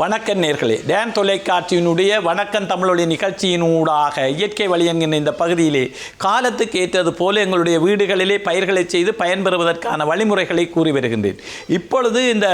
வணக்கம் நேர்களே. டேன் தொலைக்காட்சியினுடைய வணக்கம் தமிழொலி நிகழ்ச்சியினூடாக இயற்கை வழி என்கின்ற இந்த பகுதியிலே காலத்துக்கு ஏற்றது போல எங்களுடைய வீடுகளிலே பயிர்களை செய்து பயன்பெறுவதற்கான வழிமுறைகளை கூறி வருகின்றேன். இப்பொழுது இந்த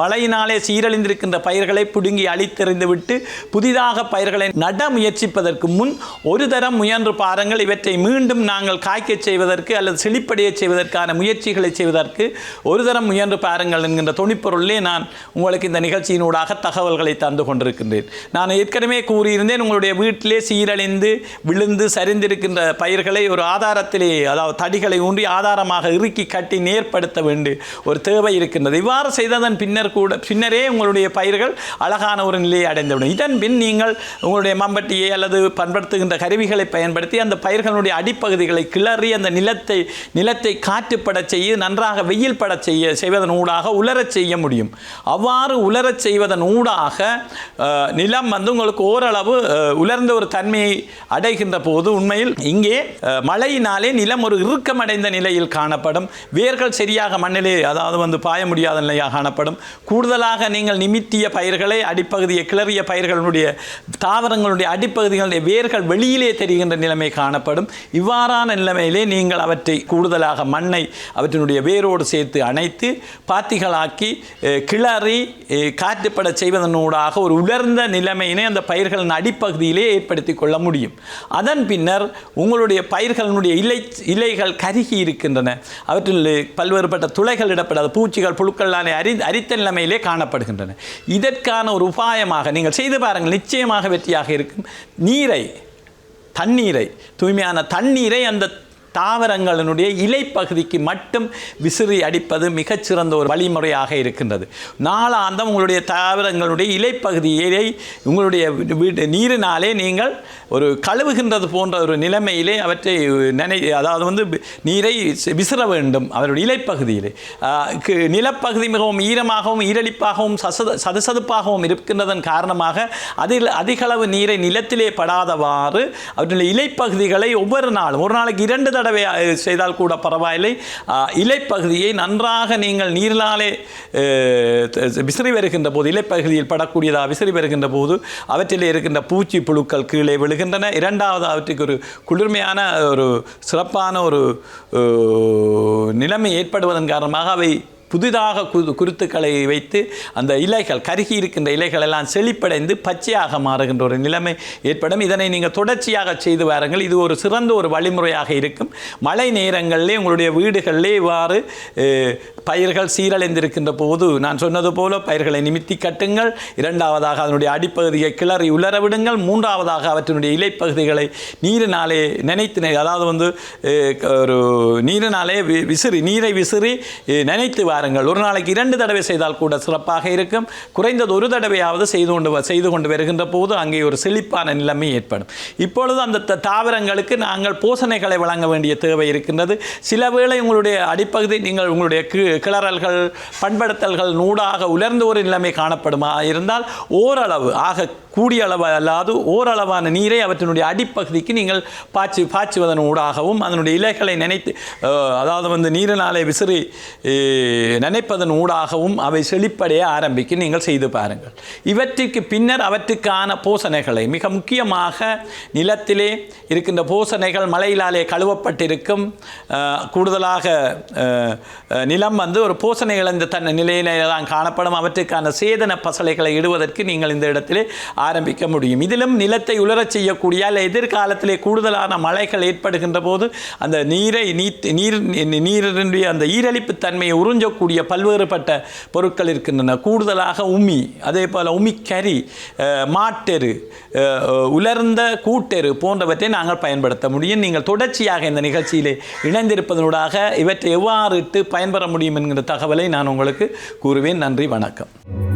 மழையினாலே சீரழிந்திருக்கின்ற பயிர்களை பிடுங்கி அழித்தெறிந்துவிட்டு புதிதாக பயிர்களை நட முயற்சிப்பதற்கு முன் ஒரு தரம் முயன்று பாருங்கள். இவற்றை மீண்டும் நாங்கள் காய்க்கச் செய்வதற்கு அல்லது செழிப்படைய செய்வதற்கான முயற்சிகளை செய்வதற்கு ஒரு தரம் முயன்று பாருங்கள் என்கின்ற துணிப்பொருளே நான் உங்களுக்கு இந்த நிகழ்ச்சியினூடாக தகவல்களை தந்து கொண்டிருக்கின்றேன். நான் ஏற்கனவே கூறியிருந்தேன் உங்களுடைய வீட்டிலே சீரழிந்து விழுந்து சரிந்திருக்கின்ற பயிர்களை ஒரு ஆதாரத்திலே அதாவது தடிகளை ஊன்றி ஆதாரமாக இறுக்கி கட்டி நேர்படுத்த வேண்டிய ஒரு தேவை இருக்கின்றது. இவ்வாறு செய்ததன் பின்னர் கூட பின்னரே உங்களுடைய பயிர்கள் அழகான ஒரு நிலையை அடைந்துவிடும். இதன் பின் நீங்கள் உங்களுடைய மம்பட்டியை அல்லது பண்படுத்துகின்ற கருவிகளை பயன்படுத்தி அந்த பயிர்களுடைய அடிப்பகுதிகளை கிளறி அந்த நிலத்தை நிலத்தை காற்றுப்படச் செய்ய நன்றாக வெயில் படச் செய்ய செய்வதன் ஊடாக உலரச் செய்ய முடியும். அவ்வாறு உலரச் செய்வதன் ஊடாக சூடாக நிலம் வந்து உங்களுக்கு ஓரளவு உலர்ந்த ஒரு தன்மையை அடைகின்ற போது உண்மையில் இங்கே மழையினாலே நிலம் ஒரு இறுக்கமடைந்த நிலையில் காணப்படும். வேர்கள் சரியாக மண்ணிலே அதாவது வந்து பாய முடியாத நிலையாக காணப்படும். கூடுதலாக நீங்கள் நிமித்திய பயிர்களை அடிப்பகுதியை கிளறிய பயிர்களுடைய தாவரங்களுடைய அடிப்பகுதிகளுடைய வேர்கள் வெளியிலே தெரிகின்ற நிலைமை காணப்படும். இவ்வாறான நிலைமையிலே நீங்கள் அவற்றை கூடுதலாக மண்ணை அவற்றினுடைய வேரோடு சேர்த்து அணைத்து பாத்திகளாக்கி கிளறி காற்றுப்பட காற்றுப்பட செய்வதனூடாக ஒரு உலர்ந்த நிலைமையினை அந்த பயிர்களின் அடிப்பகுதியிலே ஏற்படுத்தி கொள்ள முடியும். அதன் பின்னர் உங்களுடைய பயிர்களினுடைய இலை இலைகள் கருகி இருக்கின்றன. அவற்றில் பல்வேறுபட்ட துளைகள் இடப்படாத. பூச்சிகள் புழுக்களான அரி அரித்த நிலைமையிலே காணப்படுகின்றன. இதற்கான ஒரு உபாயமாக நீங்கள் செய்து பாருங்கள். நிச்சயமாக வெற்றியாக இருக்கும். நீரை தண்ணீரை தூய்மையான தண்ணீரை அந்த தாவரங்களினுடைய இலைப்பகுதிக்கு மட்டும் விசிறி அடிப்பது மிகச்சிறந்த ஒரு வழிமுறையாக இருக்கின்றது. நாளாந்தம் உங்களுடைய தாவரங்களுடைய இலைப்பகுதியை உங்களுடைய வீட்டு நீரினாலே நீங்கள் ஒரு கழுவுகின்றது போன்ற ஒரு நிலைமையிலே அவற்றை நினை அதாவது வந்து நீரை விசிற வேண்டும் அவருடைய இலைப்பகுதியிலே. நிலப்பகுதி மிகவும் ஈரமாகவும் ஈரலிப்பாகவும் சசத சதுசதுப்பாகவும் இருக்கின்றதன் காரணமாக அதில் அதிகளவு நீரை நிலத்திலே படாதவாறு அவற்றுடைய இலைப்பகுதிகளை ஒவ்வொரு நாளும் ஒரு நாளைக்கு இரண்டு தடவை தடவை செய்தால் கூட பரவாயில்லை. இலைப்பகுதியை நன்றாக நீங்கள் நீரினாலே விசிறி வருகின்ற போது இலைப்பகுதியில் படக்கூடியதாக விசிறி வருகின்ற போது அவற்றிலே இருக்கின்ற பூச்சி புழுக்கள் கீழே விழுகின்றன. இரண்டாவது அவற்றுக்கு ஒரு குளிர்மையான ஒரு சிறப்பான ஒரு நிலைமை ஏற்படுவதன் காரணமாக அவை புதிதாக கு குருத்துக்களை வைத்து அந்த இலைகள் கருகி இருக்கின்ற இலைகள் எல்லாம் செழிப்படைந்து பச்சையாக மாறுகின்ற ஒரு நிலைமை ஏற்படும். இதனை நீங்கள் தொடர்ச்சியாக செய்து வாருங்கள். இது ஒரு சிறந்த ஒரு வழிமுறையாக இருக்கும். மழை நேரங்களிலே உங்களுடைய வீடுகளிலே இவ்வாறு பயிர்கள் சீரழிந்திருக்கின்ற போது நான் சொன்னது போல பயிர்களை நிமித்தி கட்டுங்கள். இரண்டாவதாக அதனுடைய அடிப்பகுதியை கிளறி உலர விடுங்கள். மூன்றாவதாக அவற்றினுடைய இலைப்பகுதிகளை நீரினாலே நினைத்து அதாவது வந்து ஒரு நீரினாலே வி- விசிறி நீரை விசிறி நினைத்து வார பாருங்கள் ஒரு நாளைக்கு இரண்டு தடவை செய்தால் கூட சிறப்பாக இருக்கும். குறைந்தது ஒரு தடவையாவது செய்து கொண்டு செய்து கொண்டு வருகின்ற போது அங்கே ஒரு செழிப்பான நிலைமை ஏற்படும். இப்பொழுது அந்த த- தாவரங்களுக்கு நாங்கள் பூசணைகளை வழங்க வேண்டிய தேவை இருக்கின்றது. சில வேளை உங்களுடைய அடிப்பகுதி நீங்கள் உங்களுடைய கி- கிளறல்கள் பண்படுத்தல்கள் நூடாக உலர்ந்த ஒரு நிலைமை காணப்படுமா இருந்தால் ஓரளவு ஆக கூடிய அளவு அல்லாது ஓரளவான நீரை அவற்றினுடைய அடிப்பகுதிக்கு நீங்கள் பாய்ச்சி பாய்ச்சுவதன் ஊடாகவும் அதனுடைய இலைகளை நினைத்து அதாவது வந்து நீரினாலே விசிறி நினைப்பதன் ஊடாகவும் அவை செழிப்படைய ஆரம்பிக்கும் நீங்கள் செய்து பாருங்கள். இவற்றிற்கு பின்னர் அவற்றுக்கான போசனைகளை மிக முக்கியமாக நிலத்திலே இருக்கின்ற போசனைகள் மழையிலாலே கழுவப்பட்டிருக்கும் கூடுதலாக நிலம் வந்து ஒரு போசனை இழந்த தன் நிலையிலே தான் காணப்படும். அவற்றுக்கான சேதன பசலைகளை இடுவதற்கு நீங்கள் இந்த இடத்திலே ஆரம்பிக்க முடியும். இதிலும் நிலத்தை உலரச் செய்யக்கூடிய அல்ல எதிர்காலத்திலே கூடுதலான மழைகள் ஏற்படுகின்ற போது அந்த நீரை நீர் நீரினுடைய அந்த ஈரழிப்பு தன்மையை உறிஞ்ச உறிஞ்சக்கூடிய பல்வேறுபட்ட பொருட்கள் இருக்கின்றன. கூடுதலாக உமி அதே போல் உமிக்கறி மாட்டெரு உலர்ந்த கூட்டெரு போன்றவற்றை நாங்கள் பயன்படுத்த முடியும். நீங்கள் தொடர்ச்சியாக இந்த நிகழ்ச்சியிலே இணைந்திருப்பதனூடாக இவற்றை எவ்வாறு இட்டு பயன்பெற முடியும் என்கிற தகவலை நான் உங்களுக்கு கூறுவேன். நன்றி வணக்கம்.